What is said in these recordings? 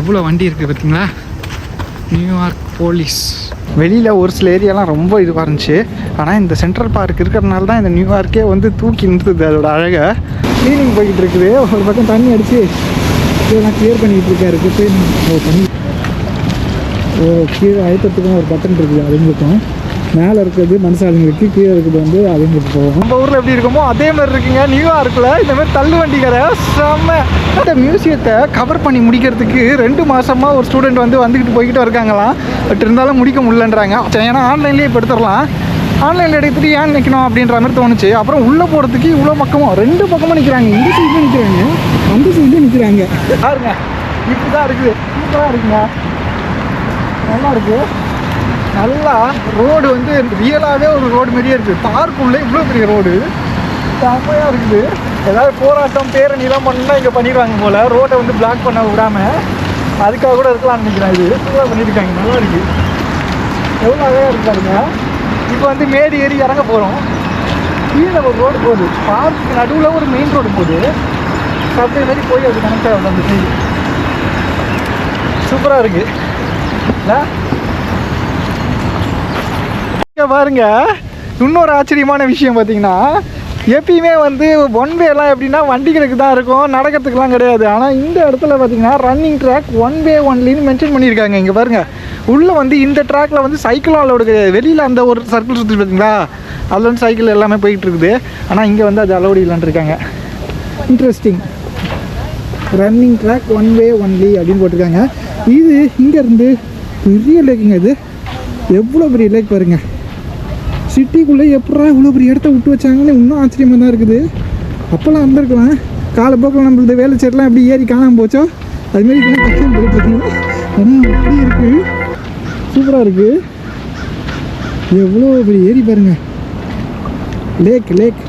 எவ்வளோ வண்டி இருக்குது பார்த்தீங்களா? நியூயார்க் போலீஸ் வெளியில் ஒரு சில ஏரியாலாம் ரொம்ப இதுவாக இருந்துச்சு. ஆனால் இந்த சென்ட்ரல் பார்க் இருக்கிறதுனால தான் இந்த நியூயார்க்கே வந்து தூக்கி நிறுத்துது அதோட அழகை. க்ளீனிங் போய்கிட்டு இருக்குது. ஒரு பக்கம் தண்ணி அடித்து இதெல்லாம் கிளியர் பண்ணிகிட்டு இருக்காரு இருக்குது ஓ தண்ணி. ஓ கீழே அழுத்தத்துக்கும் ஒரு பட்டன் இருக்குது அதுங்களுக்கும் மேலே இருக்கிறது மனுஷாளுங்களுக்கு கீழே இருக்கிறது வந்து அவங்களுக்கு போகும். நம்ம ஊரில் எப்படி இருக்குமோ அதே மாதிரி இருக்குங்க. நியூயார்க்கில் இந்த மாதிரி தள்ளு வண்டிக்கிற செம்ம. அந்த மியூசியத்தை கவர் பண்ணி முடிக்கிறதுக்கு ரெண்டு மாதமாக ஒரு ஸ்டூடெண்ட் வந்து வந்துக்கிட்டு போய்கிட்டு இருக்காங்களாம். பட் இருந்தாலும் முடிக்க முடியலன்றாங்க. ஏன்னா ஆன்லைன்லேயே இப்போ எடுத்துடலாம். ஆன்லைனில் எடுத்துட்டு ஏன் நிற்கணும் அப்படின்ற மாதிரி தோணுச்சு. அப்புறம் உள்ளே போகிறதுக்கு இவ்வளோ பக்கமும் ரெண்டு பக்கமும் நிற்கிறாங்க இந்த சைட்லேயும் நிற்கிறாங்க அந்த சைட்லேயும் நிற்கிறாங்க பாருங்க இப்படி தான் இருக்குது. சூப்பராக இருக்குங்க. நல்லா இருக்குது நல்லா ரோடு வந்து ரியலாகவே ஒரு ரோடு மாதிரியே இருக்குது பார்க்குள்ளே இவ்வளோ பெரிய ரோடு செம்மையாக இருக்குது. ஏதாவது போராட்டம் பேரணிலாம் பண்ணால் இங்கே பண்ணிடுவாங்க போல். ரோட்டை வந்து பிளாக் பண்ண விடாமல் அதுக்காக கூட இருக்கலாம்னு நினைக்கிறேன். இது சூப்பராக பண்ணியிருக்காங்க. நல்லா இருக்குது எவ்வளோ அழகாக இருக்காருங்க இப்போ வந்து மேடு ஏறி இறங்க போகிறோம் கீழே ஒரு ரோடு போகுது. பார்க்கு நடுவில் ஒரு மெயின் ரோடு போகுது. அப்படியே மாதிரி போய் அது கனெக்ட் ஆகுது அந்த சைடு சூப்பராக இருக்குது இல்லை? பாருங்க. இன்னொரு ஆச்சரியமான விஷயம் பார்த்தீங்கன்னா எப்பயுமே வந்து ஒன் வேலாம் எப்படின்னா வண்டிகளுக்கு தான் இருக்கும் நடக்கிறதுக்குலாம் கிடையாது. ஆனால் இந்த இடத்துல பார்த்தீங்கன்னா ரன்னிங் ட்ராக் ஒன் வே ஒன்லின்னு மென்ஷன் பண்ணியிருக்காங்க. இங்கே பாருங்கள் உள்ளே வந்து இந்த ட்ராக்ல வந்து சைக்கிளும் அலோடு கிடையாது வெளியில் அந்த ஒரு சர்க்கிள் சுற்றி பார்த்தீங்களா அதில் வந்து சைக்கிள் எல்லாமே போயிட்டு இருக்குது. ஆனால் இங்கே வந்து அது அலோடு இல்லைன்னு இருக்காங்க. Interesting running track one way only அப்படின்னு போட்டிருக்காங்க. இது இங்கேருந்து பெரிய லேக்குங்க இது. எவ்வளோ பெரிய லேக் பாருங்க. சிட்டிக்குள்ளே எப்படா இவ்வளோ பெரிய இடத்த விட்டு வச்சாங்கன்னு இன்னும் ஆச்சரியமாக தான் இருக்குது. அப்போல்லாம் வந்திருக்கலாம் காலப்போக்கில் நம்மளது வேலை சேரலாம் எப்படி ஏறி காணாமல் போச்சோ? அதுமாரி இதெல்லாம் கஷ்டம் போயிட்டு இருக்குங்க அப்படி சூப்பராக இருக்குது எவ்வளோ பெரிய ஏரி பாருங்கள் லேக் லேக்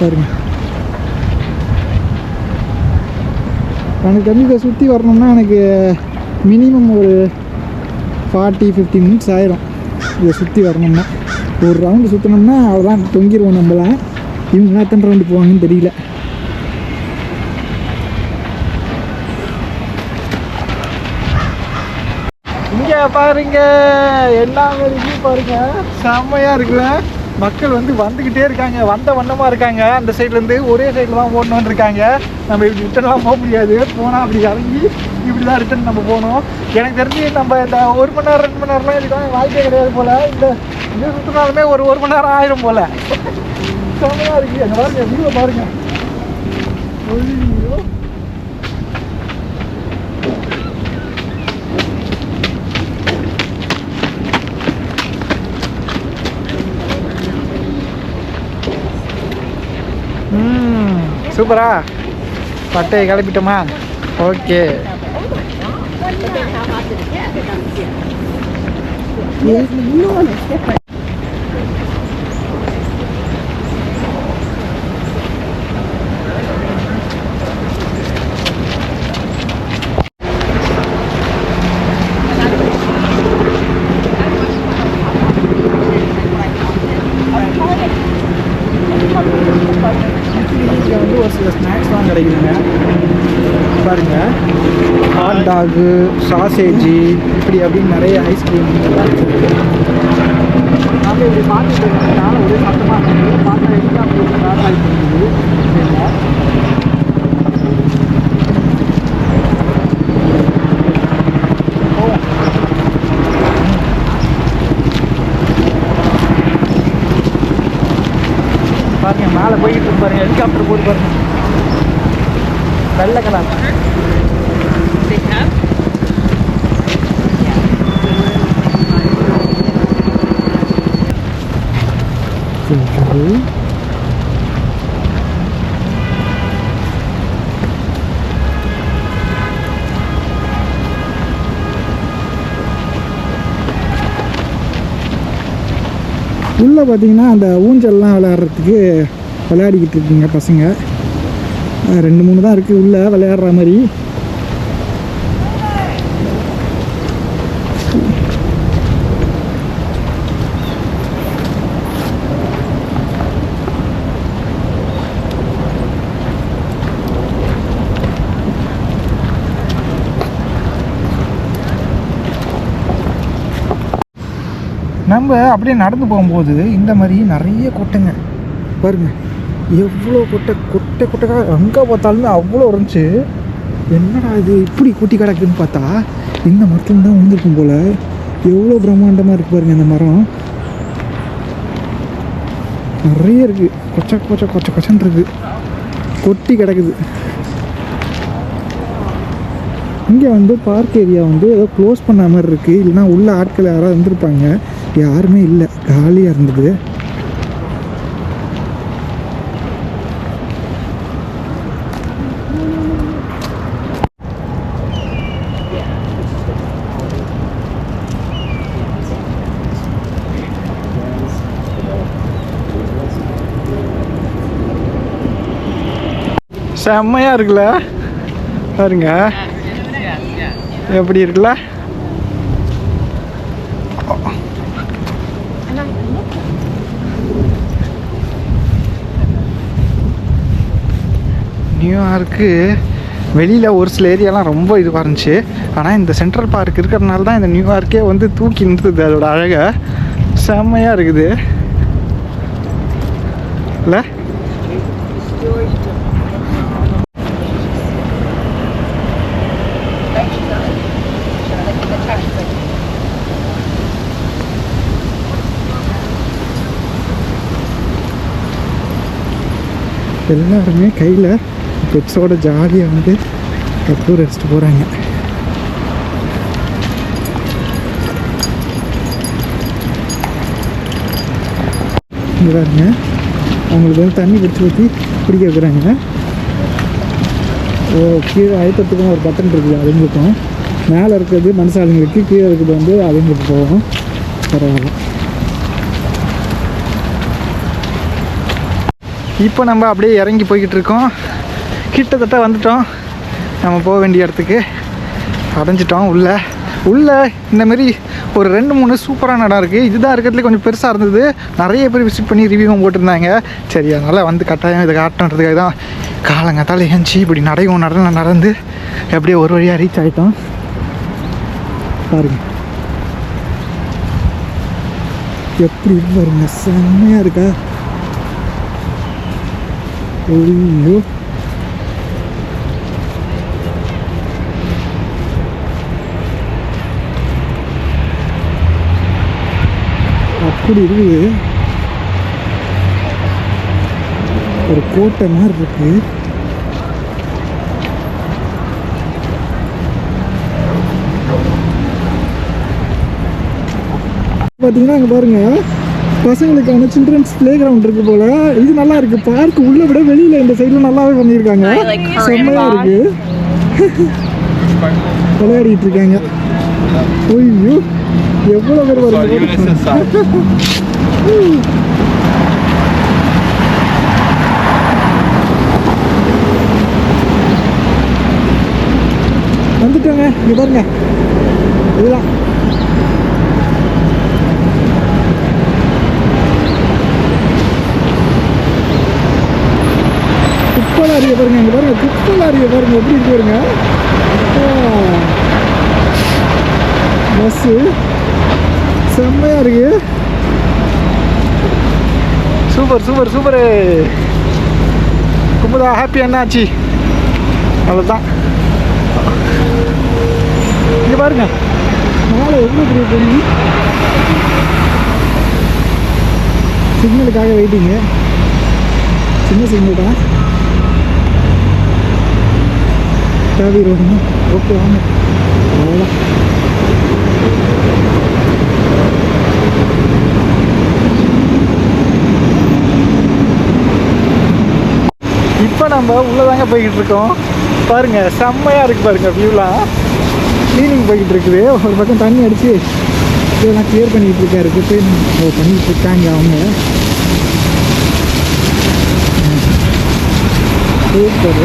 பாருங்க. எனக்கு வந்து இதை சுற்றி வரணும்னா எனக்கு மினிமம் ஒரு ஃபார்ட்டி ஃபிஃப்டி மினிட்ஸ் ஆயிரும். இதை சுற்றி வரணும்னா. ஒரு ரவுண்டு சுற்றினோம்னா அவ்வளோதான் தொங்கிடுவோம் நம்மளாம் இவங்க எத்தனை ரவுண்டு போவாங்கன்னு தெரியல. இங்கே பாருங்க எல்லா மாதிரி பாருங்க. செம்மையாக இருக்குல்ல. மக்கள் வந்து வந்துக்கிட்டே இருக்காங்க. வந்த வண்ணமாக இருக்காங்க. அந்த சைட்லேருந்து ஒரே சைடில் தான் ஓடணும்னு இருக்காங்க. நம்ம இப்படி ரிட்டர்ன்லாம் போக முடியாது. போனால் அப்படி இறங்கி இப்படி தான் ரிட்டர்ன் நம்ம போகணும். எனக்கு தெரிஞ்சு நம்ம இந்த ஒரு மணி நேரம் ரெண்டு மணி நேரம்லாம் இதுக்கான வாய்ப்பே கிடையாது போல். இந்த இது சுற்றினாலுமே ஒரு ஒரு மணி நேரம் ஆயிரும் போல். செம்மையாக இருக்குது அந்த பாருங்க வியூவை பாருங்க. சூப்பரா. பட்டையை கிளப்பிட்டோமா? Okay. But then how hot did it get? It got to see it. Yes, you know what I'm saying. சாசேஜி இப்படி அப்படின்னு நிறைய ஐஸ்கிரீம் நாங்கள் இப்படி பார்த்துட்டு இருக்கனால ஒரே சத்தமாக இருந்தது பார்த்தா எங்கே அப்படி ஒரு வேலை ஆகிட்டு இருந்தது பாருங்க மேலே போய்கிட்டு பாருங்க ஹெலிகாப்டர் போட்டு பாருங்க. வெள்ளை கலர் உள்ளே பார்த்தீங்கன்னா அந்த ஊஞ்சல்லாம் விளையாடுறதுக்கு விளையாடிக்கிட்டு இருக்குங்க பசங்க. ரெண்டு மூணு தான் இருக்குது உள்ளே விளையாடுற மாதிரி. நம்ம அப்படியே நடந்து போகும்போது இந்த மாதிரி நிறைய கொட்டைங்க. பாருங்க. எவ்வளோ கொட்டை கொட்டை கொட்டைக்காக எங்கே பார்த்தாலுமே அவ்வளோ இருந்துச்சு. என்னடா இது இப்படி கூட்டி கிடக்குதுன்னு பார்த்தா இந்த மரத்துல தான் விழுந்திருக்கும் போல். எவ்வளோ பிரம்மாண்டமாக இருக்குது பாருங்க இந்த மரம். நிறைய இருக்குது கொச்ச கொச்ச கொச்ச கொச்சன்னு இருக்குது கொட்டி கிடக்குது. இங்கே வந்து பார்க் ஏரியா வந்து ஏதோ க்ளோஸ் பண்ண மாதிரி இருக்குது இல்லைன்னா உள்ள ஆட்கள் யாராவது வந்திருப்பாங்க. யாருமே இல்லை. காலியாக இருந்தது. செம்மையாக இருக்குல்ல. பாருங்க. எப்படி இருக்குல்ல? நியூயார்க்கு வெளியில் ஒரு சில ஏரியாலாம் ரொம்ப இதுவாக இருந்துச்சு. ஆனால் இந்த சென்ட்ரல் பார்க் இருக்கிறதுனால தான் இந்த நியூயார்க்கே வந்து தூக்கி நிறுத்துது அதோட அழகை. செம்மையாக இருக்குது. இல்லை? எல்லாருமே கையில் பெட்ஸோட ஜாலியாக வந்து டூர் அடிச்சுட்டு போகிறாங்க பாருங்க. அவங்களுக்கு வந்து தண்ணி பிடிச்சி ஊற்றி குடிக்க வைக்கிறாங்க. ஓ கீழே அழுத்தத்துக்கும் ஒரு பட்டன் இருக்குது அதுங்களுக்கும். மேலே இருக்கிறது மனுஷாளுங்களுக்கு கீழே இருக்கிறது வந்து அதுங்களுக்கு போகும். பரவாயில்ல. இப்போ நம்ம அப்படியே இறங்கி போய்கிட்டு இருக்கோம். கிட்டத்தட்ட வந்துட்டோம். நம்ம போக வேண்டிய இடத்துக்கு. அடைஞ்சிட்டோம் உள்ள. உள்ள இந்தமாரி ஒரு ரெண்டு மூணு சூப்பரான இடம் இருக்குது இதுதான் இருக்கிறதுல கொஞ்சம் பெருசாக இருந்தது. நிறைய பேர் விசிட் பண்ணி ரிவ்யூவும் போட்டிருந்தாங்க. சரி அதனால் வந்து கட்டாயம் இதை காட்டுன்றதுக்காக தான் காலங்காத்தால் ஏஞ்சி இப்படி நடையும் நடந்து நடந்து அப்படியே ஒரு வழியாக ரீச் ஆகிட்டோம் பாருங்க. எப்படி பாருங்க செம்மையாக இருக்கா? ஐயோ. அப்படி இருக்குது. ஒரு கோட்டை மாதிரி இருக்கு. பார்த்தீங்கன்னா அங்கே பாருங்க பசங்களுக்கான சில்ட்ரன்ஸ் பிளே கிரவுண்ட் இருக்கு போல. இது நல்லா இருக்கு. பார்க் உள்ள விட வெளியில இந்த சைடுல நல்லாவே பண்ணியிருக்காங்க. செம்மையா இருக்கு. விளையாடிட்டு இருக்காங்க. ஐயோ. எவ்வளவு பேர் வருது? வந்துட்டோங்க. இங்க பாருங்க. இதுதான். குப்பலாரியை பாருங்க இங்க பாருங்க. குப்பலாரியை பாருங்க. எப்படி இருக்கு பாருங்க. பஸ்ஸு. செம்மையா இருக்கு. Super super super. கும்பதா ஹாப்பி என்னாச்சு அவ்வளோதான் இங்கே பாருங்க. மேலே எவ்வளோ பெரிய பொண்ணு சிக்னலுக்காக வெயிட்டிங்க சின்ன சிக்னல் தான் தேவை ரோடுங்க ஓகே வாங்க. அவ்வளோதான் இப்போ நம்ம உள்ளதாங்க போய்கிட்டு இருக்கோம் பாருங்க செம்மையாக இருக்குது பாருங்க வியூலாம் க்ளீனிங் போய்கிட்டு இருக்குது ஒரு பக்கம் தண்ணி அடிச்சு இதெல்லாம் கிளியர் பண்ணிட்டு இருக்காரு. இருக்குது பண்ணிட்டு இருக்காங்க அவங்க. சூப்பர்.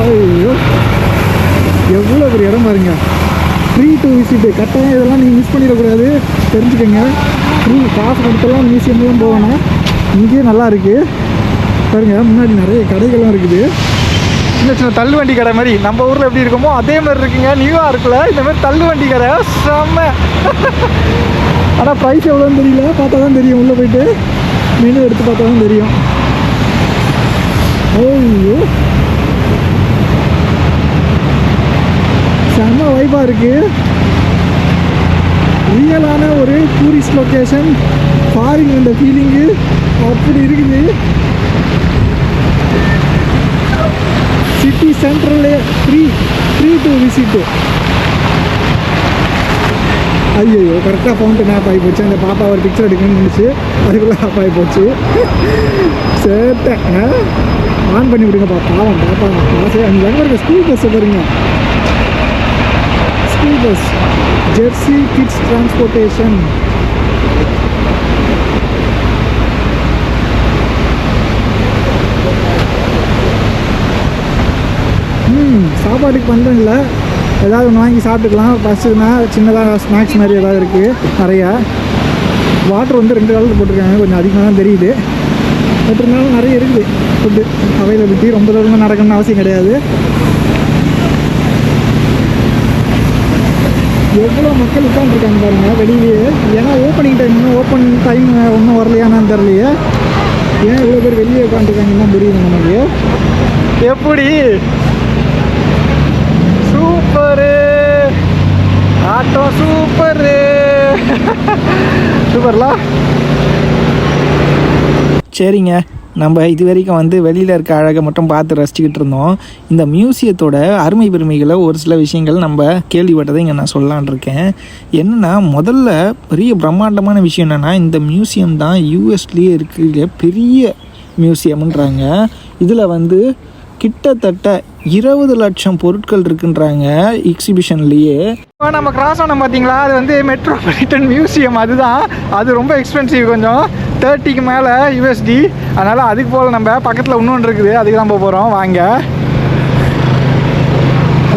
ஐயோ. எவ்வளோ ஒரு இடம் பாருங்க. ஃப்ரீ டு விசிட்டு கட்டாயம் இதெல்லாம் நீங்கள் மிஸ் பண்ணிடக்கூடாது. தெரிஞ்சுக்கோங்க. ஃப்ரீ காசு கொடுத்தெல்லாம் மியூசியம்லாம் போகணும். இங்கேயே நல்லா இருக்குது பாருங்க முன்னாடி நிறைய கடைகள்லாம் இருக்குது. சின்ன சின்ன தள்ளுவண்டி கடை மாதிரி. நம்ம ஊரில் எப்படி இருக்குமோ அதே மாதிரி இருக்குங்க. நியூயார்க்கில் இந்த மாதிரி தள்ளுவண்டி கடை. செம்ம. ஆனால் ப்ரைஸ் எவ்வளோன்னு தெரியல. பார்த்தா தான் தெரியும் உள்ளே போயிட்டு. மெனு எடுத்து பார்த்தா தான் தெரியும். ஓய்யோ செம்ம வைப்பாக இருக்குது ரியலான ஒரு டூரிஸ்ட் லொக்கேஷன் ஃபாரின் அந்த ஃபீலிங்கு அப்படி இருக்குது. சிட்டி சென்ட்ரல்லே ஃப்ரீ ஃப்ரீ டு விசிட்டு ஐயோ கரெக்டாக ஃபவுண்டன் ஆப் ஆகி போச்சு. அந்த பாப்பா ஒரு பிக்சர் எடுக்கணும்னு நினச்சி அதுக்குள்ளே ஆஃப் ஆகி போச்சு. சேட்டை ஆன் பண்ணி விடுங்கப்பா பாவம் பாப்பா காசு அங்கே எங்கே இருக்க? ஸ்கூல் பஸ்ஸை பாருங்க. School bus Jersey kids transportation பண்ணுறேன் இல்லை. ஏதாவது ஒன்று வாங்கி சாப்பிட்டுக்கலாம். பஸ்ஸுனா சின்னதாக ஸ்நாக்ஸ் மாதிரி ஏதாவது இருக்குது நிறையா. வாட்டர் வந்து ரெண்டு காலத்தில் போட்டிருக்காங்க. கொஞ்சம் அதிகமாக தான் தெரியுது. பட் இருந்தாலும் நிறைய இருக்குது. ஃபுட்டு அவைலபிலிட்டி ரொம்ப தூரமாக நடக்கணும்னு அவசியம் கிடையாது. எவ்வளோ மக்கள் உட்காந்துருக்காங்க பாருங்கள் வெளியிலேயே. ஏன்னா ஓப்பனிங் டைம் இன்னும் ஓப்பன் டைம் ஒன்றும் வரலையானான்னு தெரியலையே. ஏன் இவ்வளோ பேர் வெளியே உட்காந்துருக்காங்கன்னா புரியுது நமக்கு. எப்படி சூப்பரு ஆட்டோ சூப்பர் சூப்பர்லா சரிங்க. நம்ம இது வரைக்கும் வந்து வெளியில் இருக்க அழகை மட்டும் பார்த்து ரசிச்சுக்கிட்டு இருந்தோம். இந்த மியூசியத்தோட அருமை பெருமைகளை ஒரு சில விஷயங்கள் நம்ம கேள்விப்பட்டதை இங்கே நான் சொல்லலான் இருக்கேன். என்னென்னா முதல்ல பெரிய பிரம்மாண்டமான விஷயம் என்னென்னா இந்த மியூசியம் தான் யூஎஸ்லேயே இருக்கிற பெரிய மியூசியம்ன்றாங்க. இதில் வந்து கிட்டத்தட்ட இருபது லட்சம் பொருட்கள் இருக்குன்றாங்க எக்ஸிபிஷன்லேயே நம்ம கிராஸ் ஆனோம் பார்த்தீங்களா அது வந்து மெட்ரோபாலிட்டன் மியூசியம் அதுதான். அது ரொம்ப எக்ஸ்பென்சிவ் கொஞ்சம். தேர்ட்டிக்கு மேலே யூஎஸ்டி அதனால் அதுக்கு போல் நம்ம பக்கத்தில் இன்னொன்று இருக்குது. அதுக்கு போக போகிறோம் வாங்க.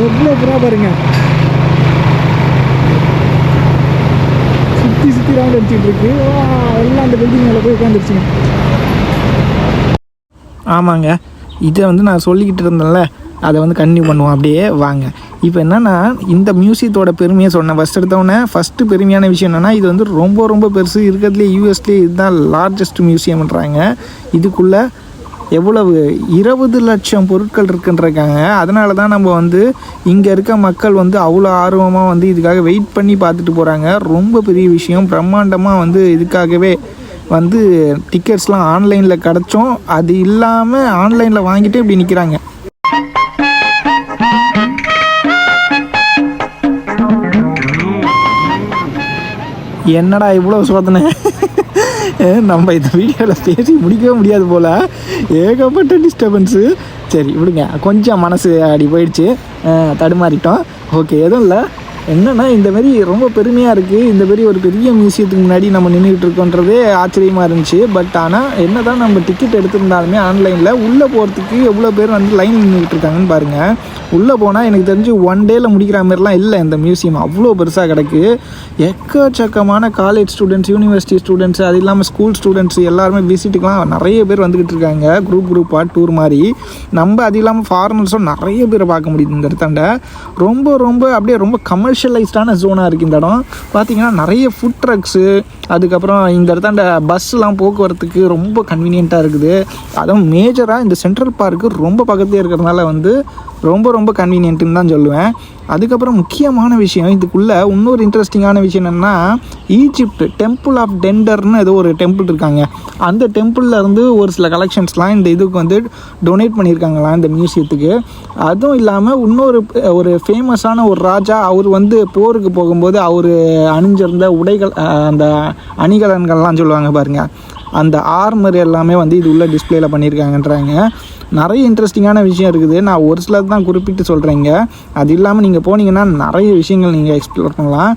எவ்வளோ புறா பாருங்க. சுற்றி சுற்றி ரவுண்ட் அடிச்சுட்டு இருக்கு. எல்லாம் அந்த பில்டிங் மேலே போய் உட்காந்துருச்சுங்க ஆமாங்க. இதை வந்து நான் சொல்லிக்கிட்டு இருந்தேன்ல அதை வந்து கன்டினியூ பண்ணுவோம் அப்படியே வாங்க. இப்போ என்னென்னா இந்த மியூசியத்தோட பெருமையை சொன்னேன். ஃபஸ்ட் எடுத்தவொடனே ஃபஸ்ட்டு பெருமையான விஷயம் என்னென்னா இது வந்து ரொம்ப ரொம்ப பெருசு. இருக்கிறதுலே யூஎஸ்லேயே இதுதான் லார்ஜஸ்ட் மியூசியம்ன்றாங்க இதுக்குள்ளே எவ்வளவு? இருபது லட்சம் பொருட்கள் இருக்குன்றிருக்காங்க. அதனால தான் நம்ம வந்து இங்கே இருக்க மக்கள் வந்து அவ்வளோ ஆர்வமாக வந்து இதுக்காக வெயிட் பண்ணி பார்த்துட்டு போகிறாங்க ரொம்ப பெரிய விஷயம். பிரம்மாண்டமாக வந்து இதுக்காகவே வந்து டிக்கெட்ஸ்லாம் ஆன்லைனில் கிடச்சோம். அது இல்லாமல் ஆன்லைனில் வாங்கிட்டு இப்படி நிற்கிறாங்க என்னடா இவ்வளோ சோதனை நம்ம இந்த வீடியோவில் பேசி முடிக்கவே முடியாது போல். ஏகப்பட்ட டிஸ்டர்பன்ஸு சரி விடுங்க. கொஞ்சம் மனசு அப்படி போயிடுச்சு. தடுமாறிட்டோம். ஓகே எதுவும் இல்லை. என்னன்னா இந்தமாரி ரொம்ப பெருமையாக இருக்குது இந்த மாதிரி ஒரு பெரிய மியூசியத்துக்கு முன்னாடி நம்ம நின்றுட்டு இருக்கோன்றதே ஆச்சரியமாக இருந்துச்சு. பட் ஆனால் என்ன தான் நம்ம டிக்கெட் எடுத்திருந்தாலுமே ஆன்லைனில் உள்ளே போகிறதுக்கு எவ்வளோ பேர் வந்து லைன் நின்றுட்டு இருக்காங்கன்னு பாருங்கள் உள்ளே போனால் எனக்கு தெரிஞ்சு ஒன் டேயில் முடிக்கிற மாதிரிலாம் இல்லை இந்த மியூசியம் அவ்வளோ பெருசாக கிடக்கு. எக்கச்சக்கமான காலேஜ் ஸ்டூடெண்ட்ஸ் யூனிவர்சிட்டி ஸ்டூடெண்ட்ஸ் அது இல்லாமல் ஸ்கூல் ஸ்டூடெண்ட்ஸ் எல்லாருமே விசிட்டுக்கெலாம் நிறைய பேர் வந்துக்கிட்டு இருக்காங்க. குரூப் குரூப்பாக டூர் மாதிரி நம்ம அது இல்லாமல் ஃபாரினர்ஸும் நிறைய பேரை பார்க்க முடியுது இந்த இடத்தாண்ட ரொம்ப ரொம்ப அப்படியே ரொம்ப கமர்ஷியலைஸ்டான ஜோனாக இருக்குது இந்த இடம். பார்த்தீங்கன்னா நிறைய ஃபுட் ட்ரக்ஸு அதுக்கப்புறம் இந்த இடத்தாண்ட பஸ்லாம் போக்குவரத்துக்கு ரொம்ப கன்வீனியண்ட்டாக இருக்குது. அதுவும் மேஜராக இந்த சென்ட்ரல் பார்க்கு ரொம்ப பக்கத்துலேயே இருக்கிறதுனால வந்து ரொம்ப ரொம்ப கன்வீனியன்ட்டுன்னு தான் சொல்லுவேன். அதுக்கப்புறம் முக்கியமான விஷயம் இதுக்குள்ளே இன்னொரு இன்ட்ரெஸ்டிங்கான விஷயம் என்னென்னா ஈஜிப்ட் டெம்பிள் ஆஃப் டெண்டர்னு ஏதோ ஒரு டெம்பிள் இருக்காங்க. அந்த டெம்பிளில் இருந்து ஒரு சில கலெக்ஷன்ஸ்லாம் இந்த இதுக்கு வந்து டொனேட் பண்ணியிருக்காங்களாம் இந்த மியூசியத்துக்கு அதுவும் இல்லாமல் இன்னொரு ஒரு ஃபேமஸான ஒரு ராஜா அவர் வந்து போருக்கு போகும்போது அவர் அணிஞ்சிருந்த உடைகள் அந்த அணிகலன்கள்லாம் சொல்லுவாங்க பாருங்கள் அந்த ஆர்மர் எல்லாமே வந்து இது உள்ள டிஸ்பிளேல பண்ணியிருக்காங்கன்றாங்க நிறைய இன்ட்ரெஸ்டிங்கான விஷயம் இருக்குது. நான் ஒரு சிலது தான் குறிப்பிட்டு சொல்கிறேங்க அது இல்லாமல் நீங்கள் போனீங்கன்னா நிறைய விஷயங்கள் நீங்கள் எக்ஸ்ப்ளோர் பண்ணலாம்.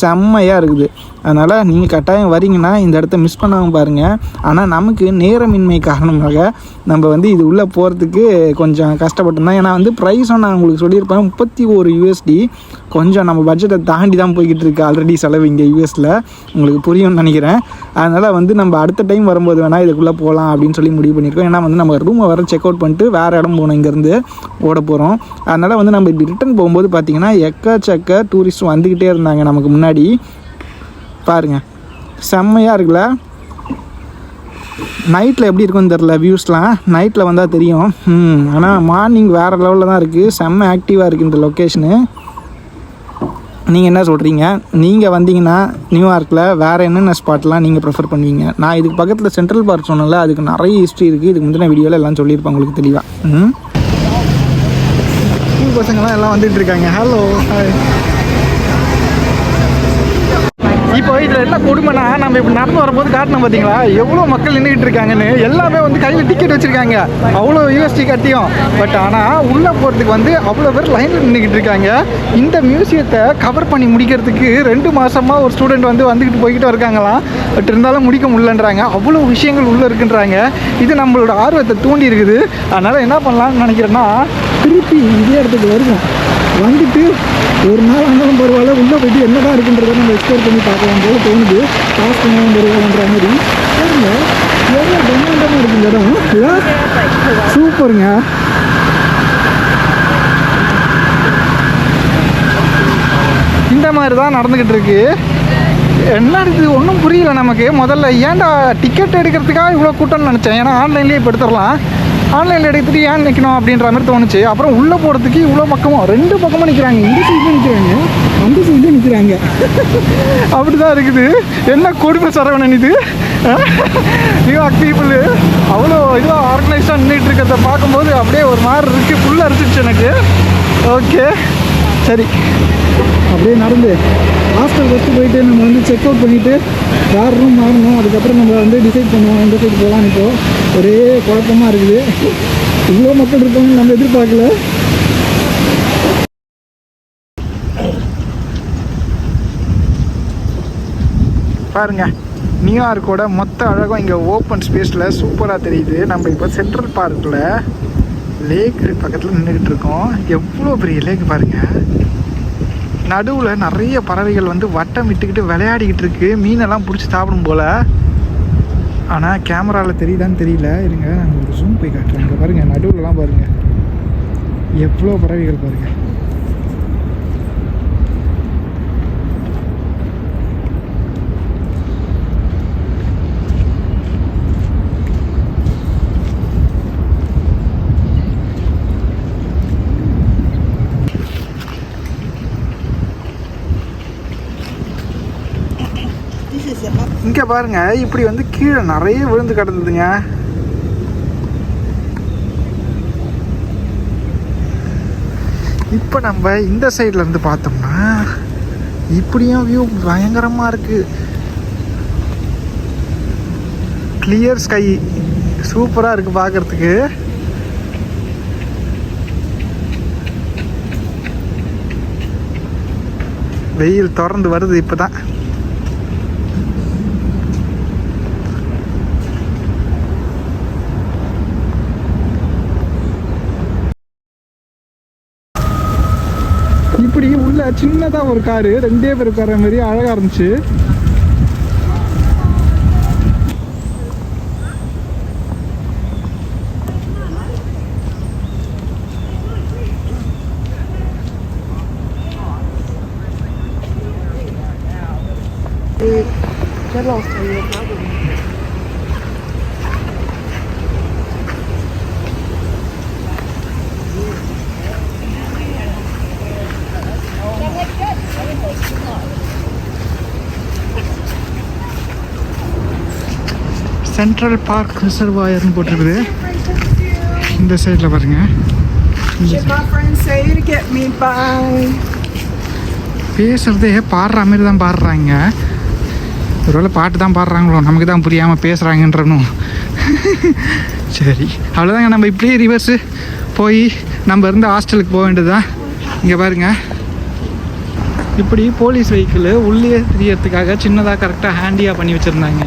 செம்மையாக இருக்குது. அதனால் நீங்கள் கட்டாயம் வரீங்கன்னா இந்த இடத்த மிஸ் பண்ணாமல் பாருங்கள் ஆனால் நமக்கு நேரமின்மை காரணமாக நம்ம வந்து இது உள்ளே போகிறதுக்கு கொஞ்சம் கஷ்டப்பட்டோம் தான் ஏன்னா வந்து ப்ரைஸும் நான் உங்களுக்கு சொல்லியிருப்பேன். முப்பத்தி ஒரு யூஎஸ்டி கொஞ்சம் நம்ம பட்ஜெட்டை தாண்டி தான் போய்கிட்டு இருக்கு ஆல்ரெடி செலவு இங்கே யூஎஸில் உங்களுக்கு புரியும்னு நினைக்கிறேன். அதனால் வந்து நம்ம அடுத்த டைம் வரும்போது வேணால் இதுக்குள்ளே போகலாம் அப்படின்னு சொல்லி முடிவு பண்ணியிருக்கோம். ஏன்னா வந்து நம்ம ரூமை வர செக் அவுட் பண்ணிட்டு வேறு இடம் போகணும் இங்கேருந்து ஓட போகிறோம் அதனால் வந்து நம்ம இப்படி ரிட்டர்ன் போகும்போது பார்த்திங்கன்னா எக்கச்சக்க டூரிஸ்ட் வந்துக்கிட்டே இருந்தாங்க நமக்கு முன்னாடி. பாருங்கள் செம்மையாக இருக்குல்ல? நைட்டில் எப்படி இருக்கும்னு தெரில வியூஸ்லாம் நைட்டில் வந்தால் தெரியும். ம் ஆனால் மார்னிங் வேறு லெவலில் தான் இருக்குது செம்ம ஆக்டிவாக இருக்குது இந்த லொக்கேஷனு நீங்கள் என்ன சொல்கிறீங்க நீங்கள் வந்தீங்கன்னா நியூயார்க்கில் வேறு என்னென்ன ஸ்பாட்லாம் நீங்கள் ப்ரிஃபர் பண்ணுவீங்க? நான் இதுக்கு பக்கத்தில் சென்ட்ரல் பார்க் சொன்னல அதுக்கு நிறைய ஹிஸ்ட்ரி இருக்குது இதுக்கு முந்தின வீடியோவில் எல்லாம் சொல்லியிருப்பேன் உங்களுக்கு தெளிவாக ம் ஸ்கூல் பசங்களாம் எல்லாம் வந்துட்டு இருக்காங்க. ஹலோ ஹாய் இப்போ இதில் என்ன கொடுமைனா நம்ம இப்படி நடந்து வரும்போது காட்டினோம் பார்த்தீங்களா எவ்வளோ மக்கள் நின்றுக்கிட்டு இருக்காங்கன்னு. எல்லாமே வந்து கையில் டிக்கெட் வச்சுருக்காங்க. அவ்வளோ யூஎஸ்டி கட்டியும். பட் ஆனால் உள்ளே போகிறதுக்கு வந்து அவ்வளோ பேர் லைனில் நின்றுக்கிட்டு இருக்காங்க. இந்த மியூசியத்தை கவர் பண்ணி முடிக்கிறதுக்கு ரெண்டு மாதமாக ஒரு ஸ்டூடெண்ட் வந்து வந்துக்கிட்டு போய்கிட்டு இருக்காங்களாம். பட் இருந்தாலும் முடிக்க முடியலன்றாங்க. அவ்வளோ விஷயங்கள் உள்ளே இருக்குன்றாங்க. இது நம்மளோட ஆர்வத்தை தூண்டி இருக்குது. அதனால் என்ன பண்ணலாம்னு நினைக்கிறேன்னா திருப்பி இதே இடத்துக்கு வருவோம். வந்துட்டு ஒரு நாள் ஆனாலும் பரவாயில்ல உள்ளே போயிட்டு என்னதான் இருக்குன்றதை நம்ம எக்ஸ்ப்ளோர் பண்ணி பார்க்கலாம் போல தோணுது. பாஸ் பண்ணாலும் பரவாயில்லன்ற மாதிரி. பாருங்க எவ்வளோ பிரம்மாண்டமாக இருக்கு இடம்? சூப்பருங்க. இந்த மாதிரி தான் நடந்துக்கிட்டு இருக்கு. என்ன இது? ஒன்றும் புரியல நமக்கு. முதல்ல ஏன்டா டிக்கெட் எடுக்கிறதுக்காக இவ்வளோ கூட்டம்னு நினச்சேன். ஏன்னா ஆன்லைன்லேயே இப்போ எடுத்துடலாம். ஆன்லைனில் எடுத்துட்டு ஏன் நிற்கணும் அப்படின்ற மாதிரி தோணுச்சு. அப்புறம் உள்ளே போகிறதுக்கு இவ்வளோ பக்கமும் ரெண்டு பக்கமும் நிற்கிறாங்க இந்த சைடில் நிற்கிறாங்க அந்த சைடில் நிற்கிறாங்க அப்படி தான் இருக்குது. என்ன கொடுமை சரவணன் இது? நியூயார்க் பீப்புள் அவ்வளோ இதுவாக ஆர்கனைஸ்டாக நின்றுட்டு இருக்கிறத பார்க்கும்போது அப்படியே ஒரு மாதிரி இருக்குது ஃபுல்லாக இருந்துச்சு எனக்கு. ஓகே சரி. அப்படியே நடந்து. ஹாஸ்டல் ஃபஸ்ட்டு போயிட்டு நம்ம வந்து செக் அவுட் பண்ணிவிட்டு வேறு ரூம் மாறணும் அதுக்கப்புறம் நம்ம வந்து டிசைட் பண்ணுவோம் எந்த சைடு போகலாம் இப்போது ஒரே குழப்பமாக இருக்குது. இவ்வளோ மக்கள் இருப்பாங்கன்னு நம்ம எதிர்பார்க்கல. பாருங்க நியூயார்க்கோட மொத்த அழகும் இங்கே ஓப்பன் ஸ்பேஸில் சூப்பராக தெரியுது. நம்ம இப்போ சென்ட்ரல் பார்க்கில் லேக் பக்கத்தில் நின்றுக்கிட்டு இருக்கோம். எவ்வளோ பெரிய லேக் பாருங்கள் நடுவில் நிறைய பறவைகள் வந்து வட்டம் விட்டுக்கிட்டு விளையாடிக்கிட்டு இருக்கு. மீனெல்லாம் பிடிச்சி சாப்பிடும் போல். ஆனால் கேமராவில் தெரியுதான்னு தெரியல. இருங்க நான் உங்களுக்கு ஜூம் போய் காட்டுறேன். இங்கே பாருங்கள் நடுவுலலாம் பாருங்கள் எவ்வளோ பறவைகள் பாருங்கள் பாருங்கள் பாருங்க இப்படி வந்து கீழே நிறைய விழுந்து கிடந்ததுங்க. இப்போ நம்ம இந்த சைடில் இருந்து பார்த்தோம்னா இப்படியும் வியூ பயங்கரமாக இருக்கு. கிளியர் ஸ்கை சூப்பராக இருக்குது பார்க்குறதுக்கு வெயில் திறந்து வருது இப்போ தான் இப்படி உள்ள சின்னதா ஒரு காரு ரெண்டே பேர் உட்கார மாதிரி அழகா இருந்துச்சு. சென்ட்ரல் பார்க் ரிசர்வாயர்னு போட்டிருக்குது. இந்த சைடில் பாருங்க. Did பேசுறதே பாடுற மாதிரி தான் பாடுறாங்க. ஒருவேளை பாட்டு தான் பாடுறாங்களோ நமக்கு தான் புரியாமல் பேசுகிறாங்கன்றனும் சரி அவ்வளோதாங்க நம்ம இப்படியே ரிவர்ஸு போய் நம்ம இருந்து ஹாஸ்டலுக்கு போக வேண்டியதுதான் இங்கே பாருங்க. இப்படி போலீஸ் வெஹிக்கிள் உள்ளே தெரியறதுக்காக சின்னதாக கரெக்டாக ஹேண்டியாக பண்ணி வச்சுருந்தாங்க.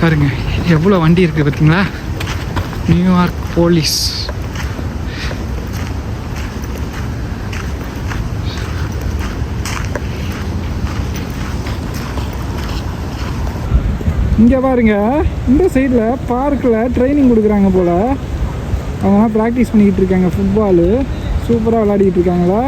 பாருங்க எவ்வளோ வண்டி இருக்குது பார்த்தீங்களா? நியூயார்க் போலீஸ் இங்கே பாருங்க இந்த சைடில் பார்க்கில் ட்ரைனிங் கொடுக்குறாங்க போல். அவங்களாம் ப்ராக்டிஸ் பண்ணிக்கிட்டு இருக்காங்க ஃபுட்பாலு சூப்பராக விளையாடிக்கிட்டு இருக்காங்களா?